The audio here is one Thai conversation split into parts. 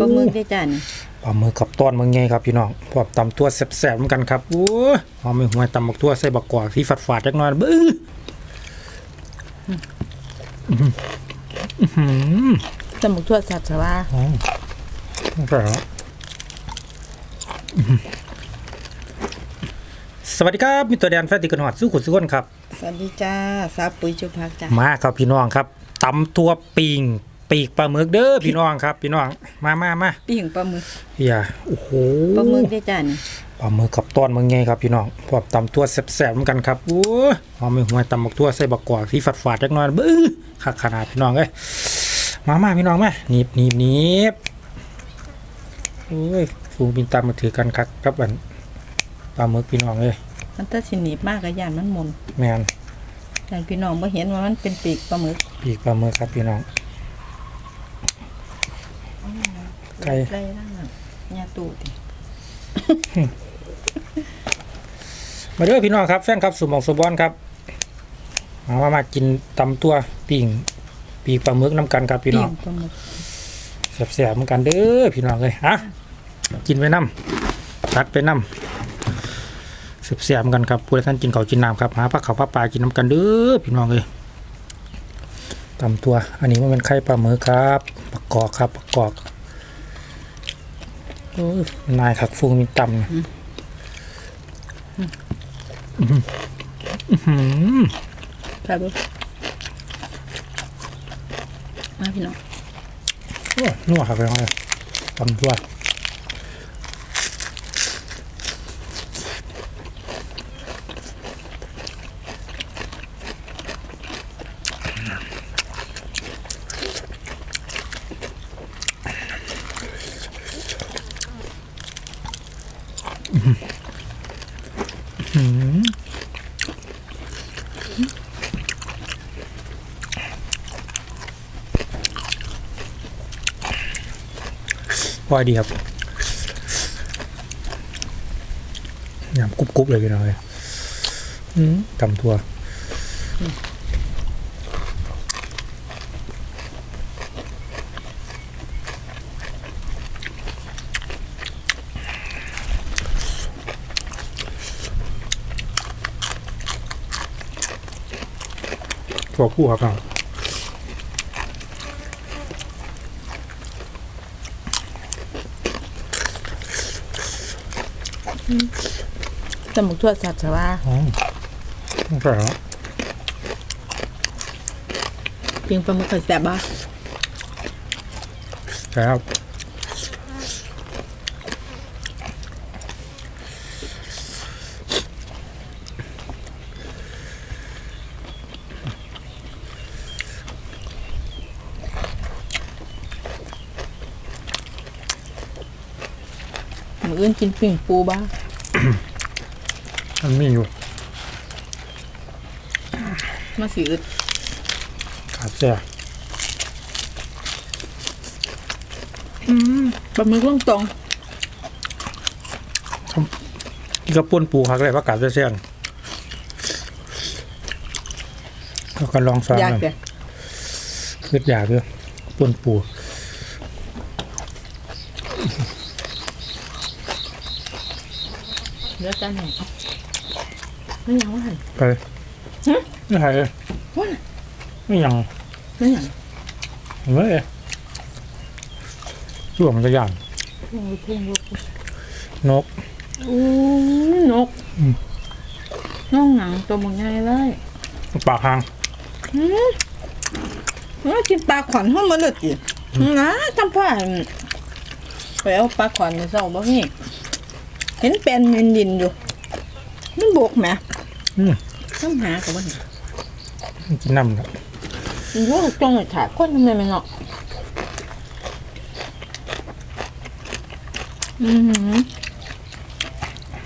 ปลาหมึกได้จ้ะนี่ปลาหมึกกับต้อนมึงไงครับพี่น้องพร้อมตำตัวแซ่บๆเหมือนกันครับโอ้ยหอมไม่ห่วยตำบักตัวใส่บักกวาดที่ฝาดๆจักหน่อยบื้ออื้อหือจมูกทั่วสัตว์สวาอ๋อใช่แล้วสวัสดีครับ มีตัวแดนแฟนติกันหอดสู้ขุดสู้คนครับ สวัสดีจ้าสาวปุ๋ยจุพักจ้ะมาครับพี่น้องครับตำตัวปิง ปีกปลาหมึกเด้อพี่น้องครับ พี่น้องมามามาปิ้งปลาหมึกอย่าโอ้โหปลาหมึกได้จ้ะนี่ปลาหมึกกับต้อนมึงไงครับพี่น้องพร้อมตำตัวแซ่บๆเหมือนกันครับโอ้ยหอมไม่ห่วยตำบักตัวใส่บักกวาดที่ฝาดๆจักหน่อยบื้อคักขนาดพี่น้องเอ้ยมามาพี่น้องมาหนีบหนีบหนีบโอ้ยฟูงบินตามมาถือกันครับครับอันปลาหมึกพี่น้องเอ้ยมันถ้าสิหนีบมากก็ย่านมันหมุนแมนย่านพี่น้องบ่เห็นว่ามันเป็นปีกปลาหมึกปีกปลาหมึกครับพี่น้อง ไก่ไก่นั่นน่ะยาตูดดิมาเด้อพี่น้องครับแฟนครับสุหมองสุบอนครับมามามากินตำตัวปิ่งปีกปลาหมึกน้ำกันครับพี่ปิ้น้องงปลาหมึกแสบๆเหมือนกันเด้อพี่น้องเลยฮะกินไปน้ำตัดไปน้ำแสบๆเหมือนกันครับผู้ใดท่านกินข้าวกินน้ำครับหาผักเขาวผักปลากินน้ำกันเด้อพี่น้องเลยตำตัว อันนี้มันเป็นไข่ปลาหมึกครับประกอบครับประกอบโอ้ย นายขักฟูมีตำเนี่ยอื้อหืออื้อหือปลาหมึกมาพี่น้องโอ้ยนัวครับพี่น้องเลยตำตัว พอดีครับยำกรุบๆเลยพี่น้องเลยตำตัวตัวผู้ครับ จมูกทั่วสัตว์สวาอ๋อใช่แล้วปิ้งปลาหมึกเคยแซ่บบ่ใช่ครับมื้ออื่นกินปิ้งปูบ้า มันมีอยู่มาสิอึดขาดแซ่ปลาหมึกลงตรงกระปุ้นปูคักเลยประกาศเสียงแล้วก็ลองซ้อมอยากมันเด้อคืออยากด้วยปุ้นปู ดี๋ยวจ้าหน่อยไม่ยังว่าหั่นไปไม่ใช่เลยว่าไม่ยังไม่ยังเฮ้ยช่วงมันจะย่างเพ่งลูกเพ่งลูกนกอู้นกน้องหนังตัวมันใหญ่เลยปากหางเอ้ยกินปลาขวัญห้องมันเลยจีนะทำผ้าไปเอาปลาขวัญในเสาบ่นี่ เห็นเป็นมินดินอยู่ มันบกไหมอืมต้องหากับมันกินน้ำนะอยู่ว่าจงเลยถ่ายคนทำไมไม่เนาะอือหือ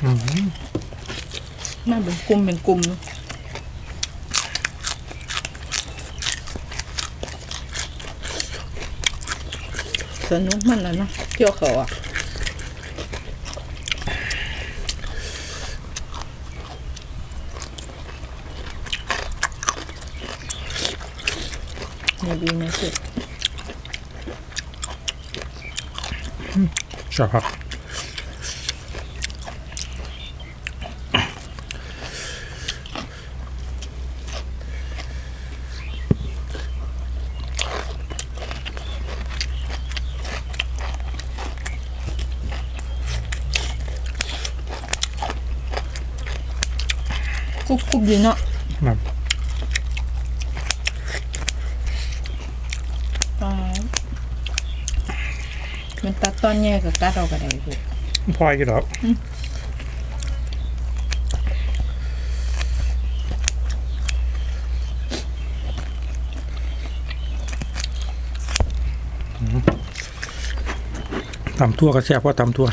อืมมาเป็นกลุ่มเป็นกลุ่มเนอะสนุกมันแล้วเนาะเที่ยวเขาอะ ไม่ดีนะสิชอบครับ กรุบกรุบดีเนาะ ครับ ปลา มันตัดตอนแย่กับตัดเอาก็ได้ลูกพอยกี่ดอกตำทั่วก็แซ่บกว่าตำทั่ว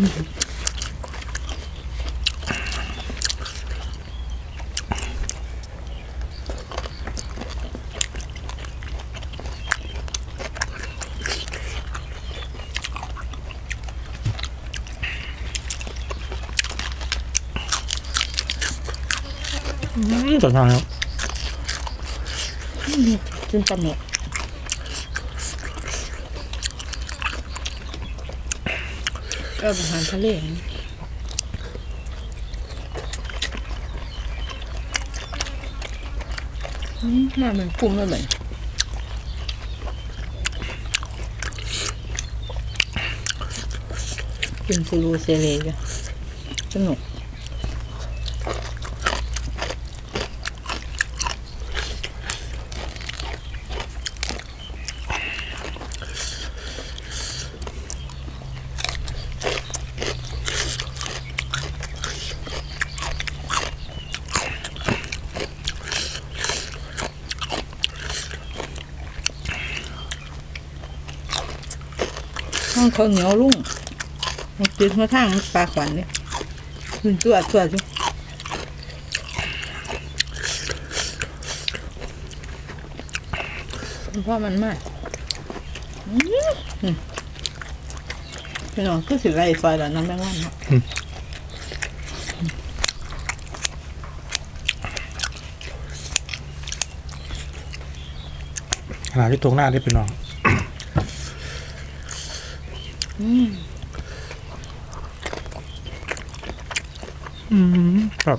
อืมจัดการครับ จนตะหม กก็อาหารทะเลนะอืมาเหมือนกุ้งเลยเหมือนกินซูรูเซเลกันสนุก ห้องเขาเหนียวรุ่งมันติดมาทางปลาขวัญเนี่ยขึ้นตัวตัวจุเพราะมันมากพี่น้องคือสิไรซอยแล้วน้ำแม่งวันเนาะขนาดที่ตรงหน้าได้เป็นน้อง อืมครับ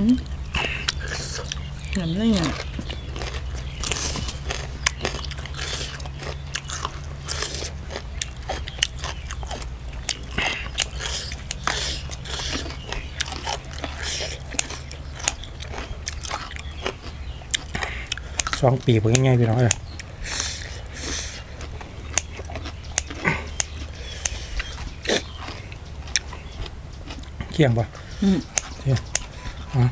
น้ำนี่ไงสองปีเป็นง่ายๆพี่น้องเลยเคียงปะอืมเคียงอะอื้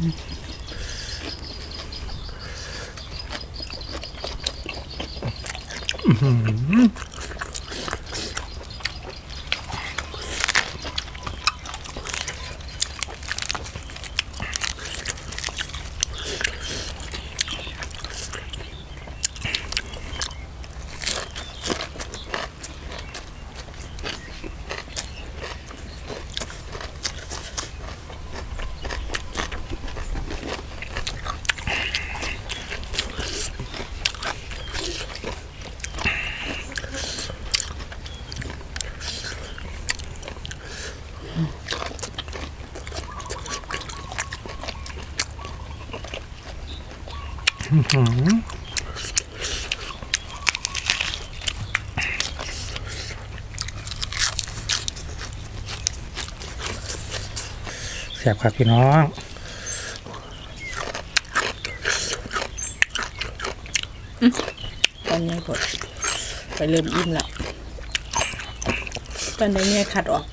อืม แสบครับพี่น้องตอนนใหญ่กดไปเริ่มอิ่มแล้วตอนนี้ขัดออก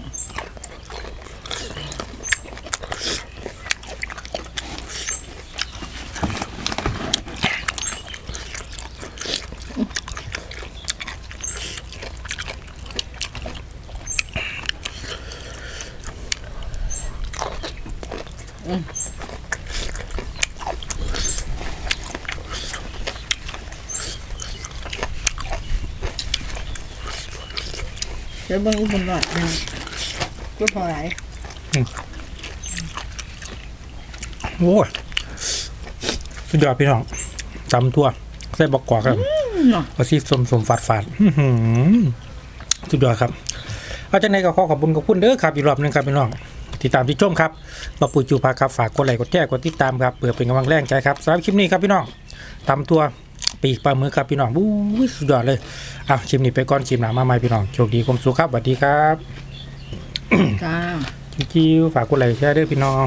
เดี๋ยวเบิ่งอีกบนหน่อยนะก็พอไหลายโอ้ยสุดยอดพี่น้องตำทั่วใส่บักกอกครับเนาะเอาซีสมสมฝาดฝาดอื้อหือสุดยอดครับ เอาจากไหนก็ขอขอบคุณขอบคุณเด้อครับอีกรอบหนึงครับพี่น้องติดตามที่ชมครับมาปุยจูพาครับฝากกดไลค์กดแชร์กดติดตามครับเพื่อเป็นกำลังแรงใจครับสำหรับคลิปนี้ครับพี่น้องตำตัว ปีกปลาหมือครับพี่น้องบู๊ยสุดยอดเลยเอาคลิปนี้ไปก่อนคลิปหนามาใหม่พี่น้องโชคดีความสุขครับสวัสดีครับจ้าคิวๆฝากกดไลค์แชร์เด้อพี่น้อง